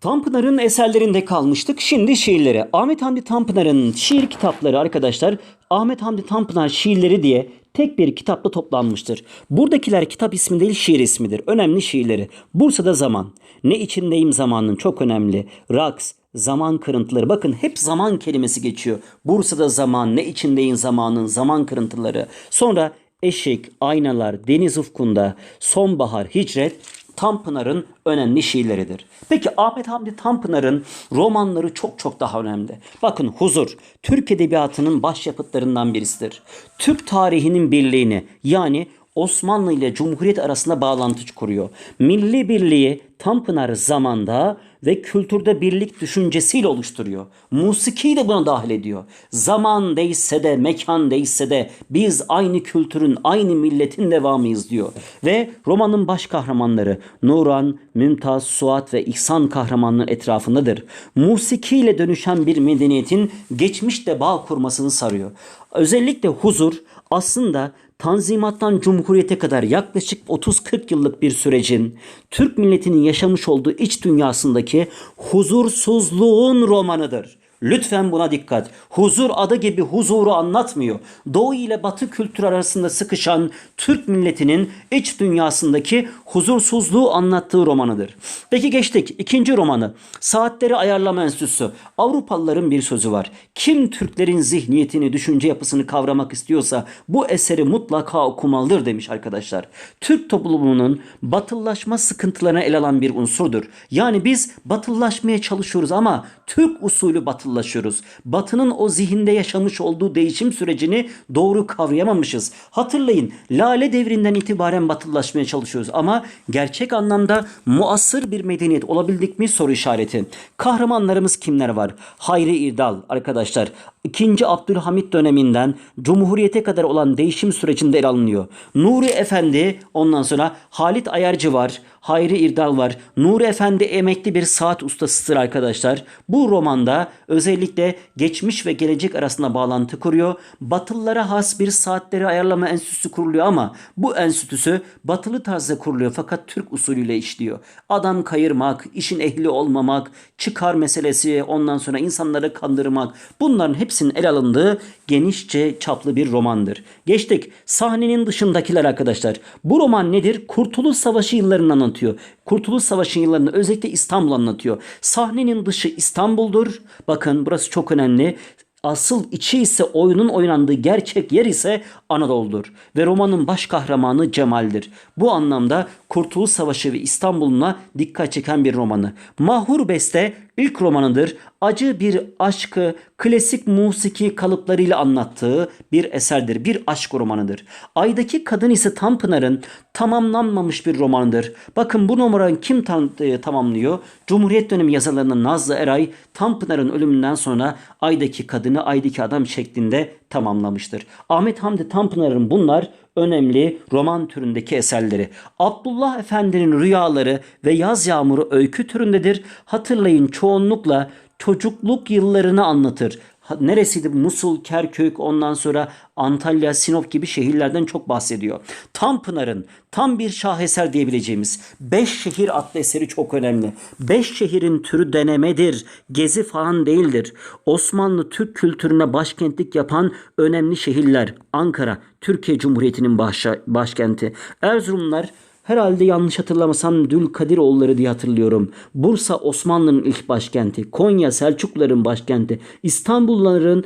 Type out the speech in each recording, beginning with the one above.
Tanpınar'ın eserlerinde kalmıştık. Şimdi şiirleri. Ahmet Hamdi Tanpınar'ın şiir kitapları arkadaşlar Ahmet Hamdi Tanpınar şiirleri diye tek bir kitapta toplanmıştır. Buradakiler kitap ismi değil şiir ismidir. Önemli şiirleri. Bursa'da zaman. Ne içindeyim zamanın çok önemli. Raks, zaman kırıntıları. Bakın hep zaman kelimesi geçiyor. Bursa'da zaman, ne içindeyim zamanın, zaman kırıntıları. Sonra eşik, aynalar, deniz ufkunda, sonbahar, hicret, Tanpınar'ın önemli şiirleridir. Peki Ahmet Hamdi Tanpınar'ın romanları çok çok daha önemli. Bakın Huzur, Türk Edebiyatı'nın başyapıtlarından birisidir. Türk tarihinin birliğini yani Osmanlı ile Cumhuriyet arasında bağlantı kuruyor. Milli birliği Tanpınar zamanda ve kültürde birlik düşüncesiyle oluşturuyor. Musikiyi de buna dahil ediyor. Zaman değişse de, mekan değişse de biz aynı kültürün, aynı milletin devamıyız diyor. Ve romanın baş kahramanları Nuran, Mümtaz, Suat ve İhsan kahramanının etrafındadır. Musikiyle dönüşen bir medeniyetin geçmişte bağ kurmasını sarıyor. Özellikle huzur aslında Tanzimattan Cumhuriyete kadar yaklaşık 30-40 yıllık bir sürecin Türk milletinin yaşamış olduğu iç dünyasındaki huzursuzluğun romanıdır. Lütfen buna dikkat. Huzur adı gibi huzuru anlatmıyor. Doğu ile Batı kültür arasında sıkışan Türk milletinin iç dünyasındaki huzursuzluğu anlattığı romanıdır. Peki geçtik. ikinci romanı. Saatleri Ayarlama Enstitüsü. Avrupalıların bir sözü var. Kim Türklerin zihniyetini, düşünce yapısını kavramak istiyorsa bu eseri mutlaka okumalıdır demiş arkadaşlar. Türk toplumunun batıllaşma sıkıntılarına el alan bir unsurdur. Yani biz batıllaşmaya çalışıyoruz ama Türk usulü batıllaşıyoruz. Batının o zihinde yaşamış olduğu değişim sürecini doğru kavrayamamışız. Hatırlayın Lale devrinden itibaren batıllaşmaya çalışıyoruz ama gerçek anlamda muasır bir medeniyet olabildik mi soru işareti. Kahramanlarımız kimler var? Hayri İrdal arkadaşlar. 2. Abdülhamit döneminden Cumhuriyete kadar olan değişim sürecinde ele alınıyor. Nuri Efendi ondan sonra Halit Ayarcı var. Hayri İrdal var. Nuri Efendi emekli bir saat ustasıdır arkadaşlar. Bu romanda özellikle geçmiş ve gelecek arasında bağlantı kuruyor. Batılılara has bir saatleri ayarlama enstitüsü kuruluyor ama bu enstitüsü batılı tarzda kuruluyor fakat Türk usulüyle işliyor. Adam kayırmak, işin ehli olmamak, çıkar meselesi, ondan sonra insanları kandırmak bunların hepsinin el alındığı genişçe çaplı bir romandır. Geçtik. Sahnenin dışındakiler arkadaşlar. Bu roman nedir? Kurtuluş Savaşı yıllarını anlatıyor. Kurtuluş Savaşı yıllarını özellikle İstanbul anlatıyor. Sahnenin dışı İstanbul'dur. Bakın burası çok önemli. Asıl içi ise oyunun oynandığı gerçek yer ise Anadolu'dur. Ve romanın baş kahramanı Cemal'dir. Bu anlamda Kurtuluş Savaşı ve İstanbul'una dikkat çeken bir romanı. Mahur Beste ilk romanıdır. Acı bir aşkı klasik musiki kalıplarıyla anlattığı bir eserdir. Bir aşk romanıdır. Aydaki Kadın ise Tanpınar'ın tamamlanmamış bir romanıdır. Bakın bu numaranı kim tam, e, tamamlıyor? Cumhuriyet dönemi yazarlarından Nazlı Eray Tanpınar'ın ölümünden sonra Aydaki Kadını Aydaki Adam şeklinde tamamlamıştır. Ahmet Hamdi Tanpınar'ın bunlar önemli roman türündeki eserleri. Abdullah Efendi'nin rüyaları ve yaz yağmuru öykü türündedir. Hatırlayın çoğunlukla çocukluk yıllarını anlatır. Neresiydi? Musul, Kerkük, ondan sonra Antalya, Sinop gibi şehirlerden çok bahsediyor. Tanpınar'ın tam bir şaheser diyebileceğimiz Beş Şehir adlı eseri çok önemli. Beş şehrin türü denemedir, gezi falan değildir. Osmanlı Türk kültürüne başkentlik yapan önemli şehirler. Ankara, Türkiye Cumhuriyeti'nin başkenti. Erzurumlar Herhalde yanlış hatırlamasam Dülkadiroğulları diye hatırlıyorum. Bursa Osmanlı'nın ilk başkenti. Konya Selçukluların başkenti. İstanbulluların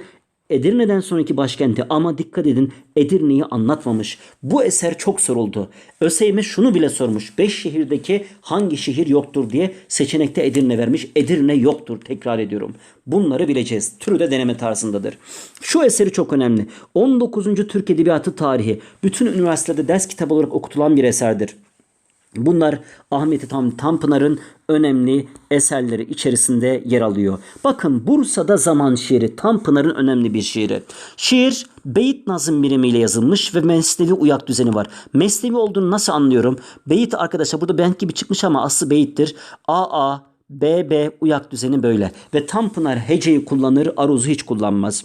Edirne'den sonraki başkenti ama dikkat edin Edirne'yi anlatmamış. Bu eser çok soruldu. ÖSYM şunu bile sormuş. 5 şehirdeki hangi şehir yoktur diye seçenekte Edirne vermiş. Edirne yoktur tekrar ediyorum. Bunları bileceğiz. Türü de deneme tarzındadır. Şu eseri çok önemli. 19. Türk Edebiyatı tarihi bütün üniversitede ders kitabı olarak okutulan bir eserdir. Bunlar Ahmet Tam Tanpınar'ın önemli eserleri içerisinde yer alıyor. Bakın Bursa'da Zaman şiiri Tanpınar'ın önemli bir şiiri. Şiir beyit nazım birimiyle yazılmış ve mesnevi uyak düzeni var. Mesnevi olduğunu nasıl anlıyorum? Beyit arkadaşlar burada bent gibi çıkmış ama aslı beyittir. AA, BB uyak düzeni böyle. Ve Tanpınar heceyi kullanır, aruzu hiç kullanmaz.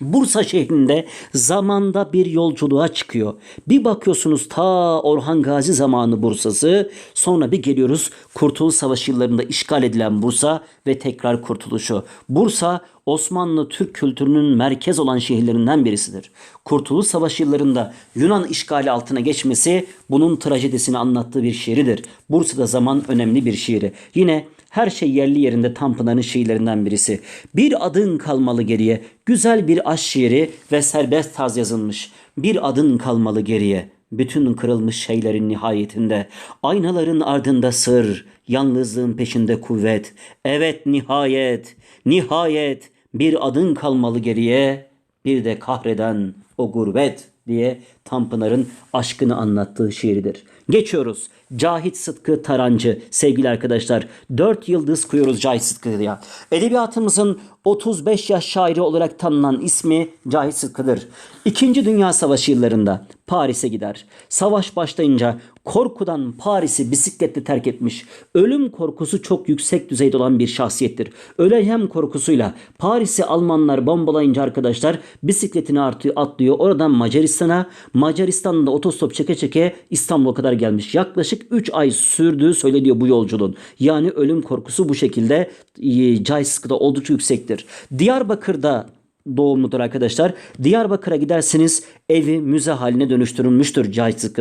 Bursa şehrinde zamanda bir yolculuğa çıkıyor. Bir bakıyorsunuz ta Orhan Gazi zamanı Bursa'sı. Sonra bir geliyoruz Kurtuluş Savaşı yıllarında işgal edilen Bursa ve tekrar kurtuluşu. Bursa Osmanlı Türk kültürünün merkez olan şehirlerinden birisidir. Kurtuluş Savaşı yıllarında Yunan işgali altına geçmesi bunun trajedisini anlattığı bir şiiridir. Bursa'da zaman önemli bir şiiri. Yine her şey yerli yerinde Tanpınar'ın şiirlerinden birisi. Bir adın kalmalı geriye. Güzel bir aşk şiiri ve serbest taz yazılmış. Bir adın kalmalı geriye. Bütün kırılmış şeylerin nihayetinde. Aynaların ardında sır. Yalnızlığın peşinde kuvvet. Evet nihayet. Nihayet. Bir adın kalmalı geriye. Bir de kahreden o gurbet diye Tanpınar'ın aşkını anlattığı şiiridir. Geçiyoruz. Cahit Sıtkı Tarancı sevgili arkadaşlar. 4 yıldız koyuyoruz Cahit Sıtkı'ya. Edebiyatımızın 35 yaş şairi olarak tanınan ismi Cahit Sıtkı'dır. İkinci Dünya Savaşı yıllarında Paris'e gider. Savaş başlayınca korkudan Paris'i bisikletle terk etmiş. Ölüm korkusu çok yüksek düzeyde olan bir şahsiyettir. Öleceğim korkusuyla Paris'i Almanlar bombalayınca arkadaşlar bisikletini artıyor, atlıyor. Oradan Macaristan'a, Macaristan'da otostop çeke çeke İstanbul'a kadar gelmiş. Yaklaşık 3 ay sürdüğü söyleniyor bu yolculuğun. Yani ölüm korkusu bu şekilde e, Cahit Sıtkı'da oldukça yüksektir. Diyarbakır'da doğumludur arkadaşlar. Diyarbakır'a giderseniz evi müze haline dönüştürülmüştür Cahit.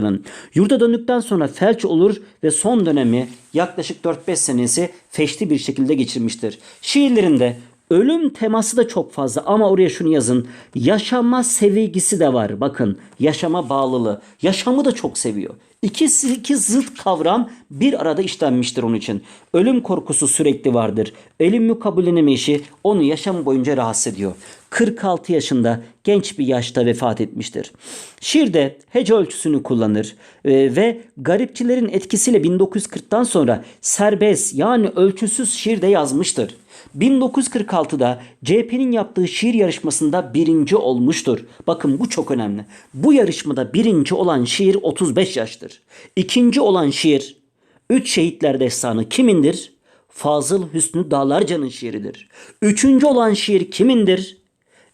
Yurda döndükten sonra felç olur ve son dönemi yaklaşık 4-5 senesi feşli bir şekilde geçirmiştir. Şiirlerinde Ölüm teması da çok fazla ama oraya şunu yazın. Yaşama sevgisi de var. Bakın yaşama bağlılığı. Yaşamı da çok seviyor. İkisi iki zıt kavram bir arada işlenmiştir onun için. Ölüm korkusu sürekli vardır. Ölüm kabullenemeyişi onu yaşam boyunca rahatsız ediyor. 46 yaşında genç bir yaşta vefat etmiştir. Şiirde hece ölçüsünü kullanır e, ve garipçilerin etkisiyle 1940'tan sonra serbest yani ölçüsüz şiirde yazmıştır. 1946'da CHP'nin yaptığı şiir yarışmasında birinci olmuştur. Bakın bu çok önemli. Bu yarışmada birinci olan şiir 35 yaştır. İkinci olan şiir Üç Şehitler Destanı kimindir? Fazıl Hüsnü Dağlarca'nın şiiridir. Üçüncü olan şiir kimindir?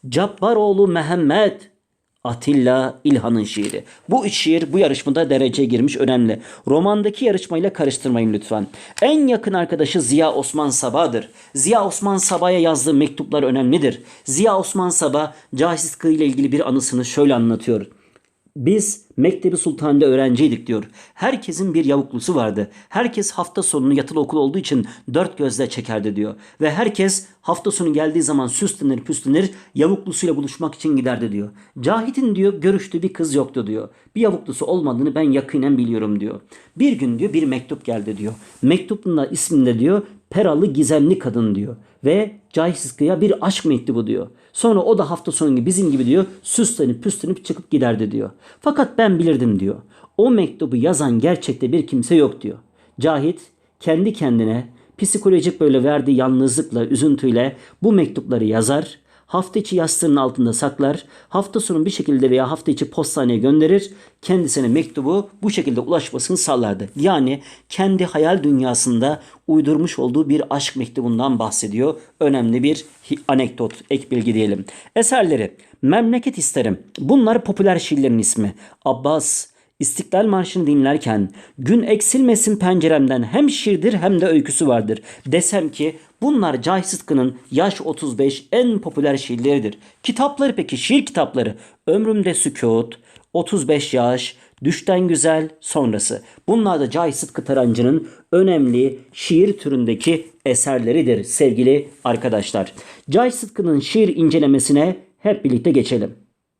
Cabbaroğlu Mehmet Atilla İlhan'ın şiiri. Bu üç şiir bu yarışmada dereceye girmiş önemli. Romandaki yarışmayla karıştırmayın lütfen. En yakın arkadaşı Ziya Osman Sabah'dır. Ziya Osman Sabah'a yazdığı mektuplar önemlidir. Ziya Osman Sabah Sıtkı ile ilgili bir anısını şöyle anlatıyor. Biz Mektebi Sultan'da öğrenciydik diyor. Herkesin bir yavuklusu vardı. Herkes hafta sonunu yatılı okul olduğu için dört gözle çekerdi diyor. Ve herkes hafta sonu geldiği zaman süslenir püslenir yavuklusuyla buluşmak için giderdi diyor. Cahit'in diyor görüştüğü bir kız yoktu diyor. Bir yavuklusu olmadığını ben yakinen biliyorum diyor. Bir gün diyor bir mektup geldi diyor. Mektubun da isminde diyor Peralı gizemli kadın diyor. Ve Cahit Sıtkı'ya bir aşk mektubu diyor. Sonra o da hafta sonu gibi bizim gibi diyor süslenip püslenip çıkıp giderdi diyor. Fakat ben bilirdim diyor. O mektubu yazan gerçekte bir kimse yok diyor. Cahit kendi kendine psikolojik böyle verdiği yalnızlıkla, üzüntüyle bu mektupları yazar. Hafta içi yastığının altında saklar. Hafta sonu bir şekilde veya hafta içi postaneye gönderir. Kendisine mektubu bu şekilde ulaşmasını sağlardı. Yani kendi hayal dünyasında uydurmuş olduğu bir aşk mektubundan bahsediyor. Önemli bir anekdot, ek bilgi diyelim. Eserleri Memleket isterim. Bunlar popüler şiirlerin ismi. Abbas, İstiklal Marşı'nı dinlerken gün eksilmesin penceremden hem şiirdir hem de öyküsü vardır. Desem ki bunlar Cahit Sıtkı'nın yaş 35 en popüler şiirleridir. Kitapları peki şiir kitapları Ömrümde Sükut, 35 yaş, Düşten Güzel sonrası. Bunlar da Cahit Sıtkı Tarancı'nın önemli şiir türündeki eserleridir sevgili arkadaşlar. Cahit Sıtkı'nın şiir incelemesine hep birlikte geçelim.